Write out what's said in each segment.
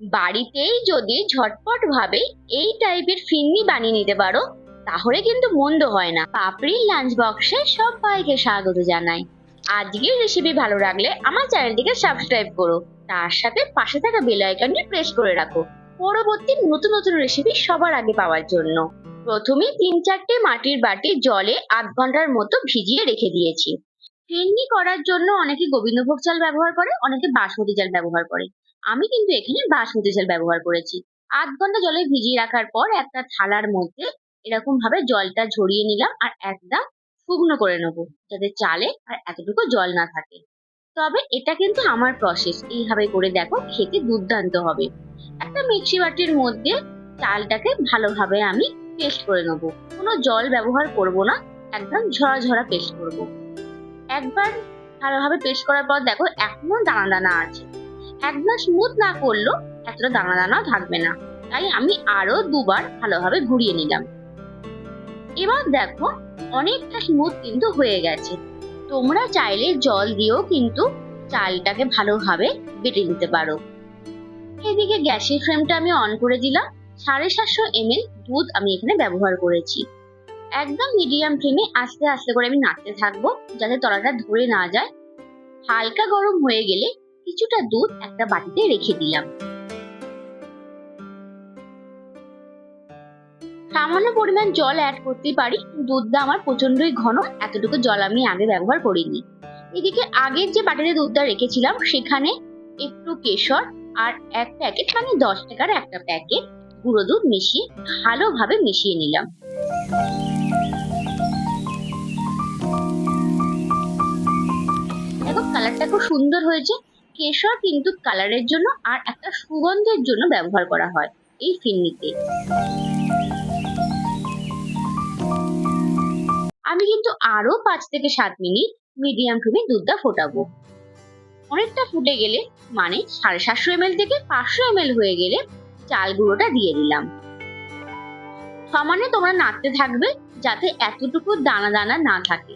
বাড়িতেই যদি ঝটপট ভাবে এই টাইপের ফিন্নি বানিয়ে নিতে পারো, তাহলে কিন্তু মন্দ হয় না। পাপড়ির লাঞ্চ বক্সে সবাইকে স্বাগত জানাই। আজকের রেসিপি ভালো লাগলে আমার চ্যানেলটিকে সাবস্ক্রাইব করো। তার সাথে পাশে থাকা বেল আইকনটি প্রেস করে রাখো। পরবর্তী নতুন নতুন রেসিপি সবার আগে পাওয়ার জন্য। প্রথমে তিন, চারটে মাটির বাটি জলে আধ ঘণ্টার মতো ভিজিয়ে রেখে দিয়েছি। ফিরনি করার জন্য অনেকে গোবিন্দভোগ চাল ব্যবহার করে, অনেকে বাসমতি চাল ব্যবহার করে। আমি কিন্তু এখানে বাসমতি চাল ব্যবহার করেছি। আধ ঘণ্টা জলে ভিজিয়ে রাখার পর একটা থালার মধ্যে এরকম ভাবে জলটা ঝরিয়ে নিলাম আর একদম শুকনো করে নেব যাতে চালে আর এতটুকু জল না থাকে। তবে এটা কিন্তু আমার প্রসেস এইভাবে করে দেখো খেতে দুর্দান্ত হবে। একটা মিক্সি বাটির মধ্যে চালটাকে ভালোভাবে আমি পেস্ট করে নেব। কোনো জল ব্যবহার করব না, একদম ঝরা ঝরা পেস্ট করব। একবার ভালোভাবে পেস্ট করার পর দেখো এখনও দানা দানা আছে। একদম স্মুথ না করলেও এতটা দানা দানাও থাকবে না। তাই আমি আরও দুবার ভালোভাবে ঘুরিয়ে নিলাম। এবার দেখো অনেকটা স্মুথ কিন্তু হয়ে গেছে। তোমরা চাইলে জল দিয়েও কিন্তু চালটাকে ভালোভাবে বেটে নিতে পারো। এদিকে গ্যাসের ফ্লেমটা আমি অন করে দিলাম। সাড়ে সাতশো এমএল দুধ আমি এখানে ব্যবহার করেছি। একদম মিডিয়াম ফ্লেমে আস্তে আস্তে করে আমি নাড়তে থাকব, যাতে তলাটা ধরে না যায়। হালকা গরম হয়ে গেলে কিছুটা দুধ একটা বাটিতে রেখে দিলাম। সামান্য পরিমাণ জল অ্যাড করতে পারি দুধটা আমার প্রচন্ডই ঘন, এতটুকু জল আমি আগে ব্যবহার করিনি। এদিকে আগের যে বাটিতে দুধটা রেখেছিলাম, সেখানে একটু কেশর আর এক প্যাকেট মানে দশ টাকার একটা প্যাকেট গুঁড়ো দুধ মিশিয়ে ভালোভাবে মিশিয়ে নিলাম। দেখো কালারটা খুব সুন্দর হয়েছে কেশর কিন্তু কালারের জন্য আর একটা সুগন্ধের জন্য ব্যবহার করা হয় এই ফিন্নিতে আমি কিন্তু আরও পাঁচ থেকে সাত মিনিট মিডিয়াম ফ্লেমে দুধটা ফোটাবো। অনেকটা ফুটে গেলে মানে সাড়ে সাতশো এমএল থেকে পাঁচশো এমএল হয়ে গেলে চাল গুঁড়োটা দিয়ে দিলাম। সমানে তোমরা নাড়তে থাকবে যাতে এতটুকু দানা দানা না থাকে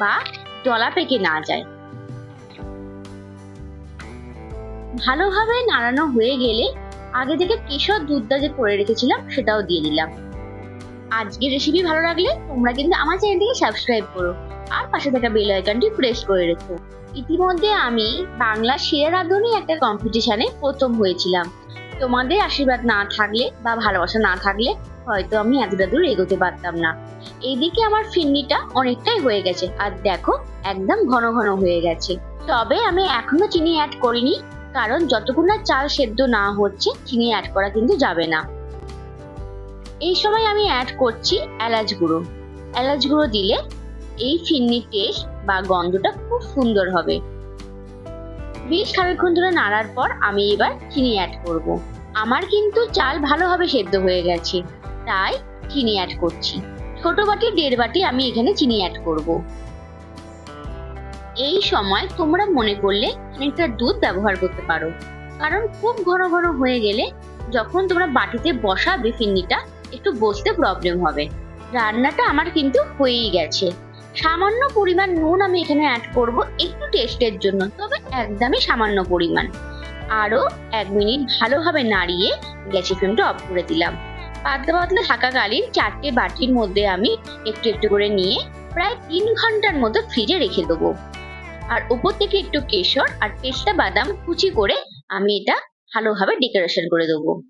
বা দলা পেকে না যায়। ভালোভাবে নাড়ানো হয়ে গেলে আগে থেকে কেশর দুধটা যে করে রেখেছিলাম সেটাও দিয়ে দিলাম। আজকের রেসিপি ভালো লাগলে তোমরা কিন্তু আমার চ্যানেলটিকে সাবস্ক্রাইব করো আর পাশে থাকা বেল আইকনটি প্রেস করে রেখো। ইতিমধ্যে আমি বাংলা সেরা রাঁধুনি একটা কম্পিটিশনে প্রথম হয়েছিলাম। তোমাদের আশীর্বাদ না থাকলে বা ভালোবাসা না থাকলে হয়তো আমি এতটা দূর এগোতে পারতাম না। এইদিকে আমার ফিন্নিটা অনেকটাই হয়ে গেছে। আর দেখো, একদম ঘন ঘন হয়ে গেছে। তবে আমি এখনও চিনি অ্যাড করিনি। কারণ যতক্ষণ না চাল সেদ্ধ না হচ্ছে, চিনি অ্যাড করা কিন্তু যাবে না এই সময় আমি অ্যাড করছি এলাচ গুঁড়ো এলাচ গুঁড়ো দিলে এই ফিন্নির টেস্ট বা গন্ধটা খুব সুন্দর হবে বেশ খানিকক্ষণ ধরে নাড়ার পর আমি এবার চিনি অ্যাড করব। আমার কিন্তু চাল ভালোভাবে সেদ্ধ হয়ে গেছে, তাই চিনি অ্যাড করছি ছোট বাটি, দেড় বাটি আমি এখানে চিনি অ্যাড করব। এই সময় তোমরা মনে করলে খানিকটা দুধ ব্যবহার করতে পারো। কারণ খুব ঘন ঘন হয়ে গেলে যখন তোমরা বাটিতে বসাবে ফিন্নিটা, একটু বসতে প্রবলেম হবে। রান্নাটা আমার কিন্তু হয়েই গেছে। সামান্য পরিমাণ নুন আমি এখানে অ্যাড করব একটু টেস্টের জন্য, তবে একদমই সামান্য পরিমাণ। আরও এক মিনিট ভালোভাবে নাড়িয়ে গ্যাসের ফ্লেমটা অফ করে দিলাম। পাতলা পাতলা থাকাকালীন চারটে বাটির মধ্যে আমি একটু একটু করে নিয়ে প্রায় তিন ঘণ্টার মতো ফ্রিজে রেখে দেবো। আর উপর থেকে একটু কেশর আর পেস্তা বাদাম কুচি করে আমি এটা ভালোভাবে ডেকোরেশন করে দেবো।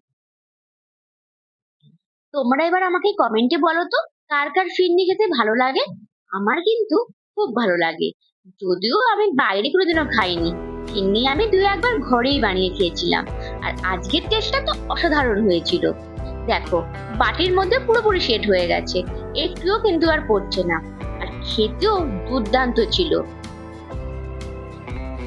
তোমরা এবার আমাকে কমেন্টে বলো তো, কার কার ফিরনি খেতে ভালো লাগে? আমার কিন্তু খুব ভালো লাগে। যদিও আমি বাইরে কোনোদিনও খাইনি। ফিরনি আমি দু একবার ঘরেই বানিয়ে খেয়েছিলাম। আর আজকের টেস্টটা তো অসাধারণ হয়েছিল। দেখো, বাটির মধ্যে পুরোপুরি সেট হয়ে গেছে। একটুও কিন্তু আর পড়ছে না। আর খেতেও দুর্দান্ত ছিল।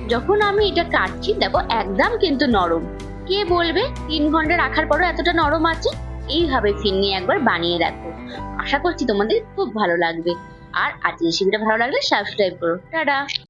যখন আমি এটা কাটছি, দেখো একদম কিন্তু নরম। কে বলবে? তিন ঘণ্টা রাখার পরও এতটা নরম আছে? এইভাবে ফিরনি একবার বানিয়ে রাখো আশা করছি তোমাদের খুব ভালো লাগবে। আর আজকের রেসিপিটা ভালো লাগলে সাবস্ক্রাইব করো। টাটা!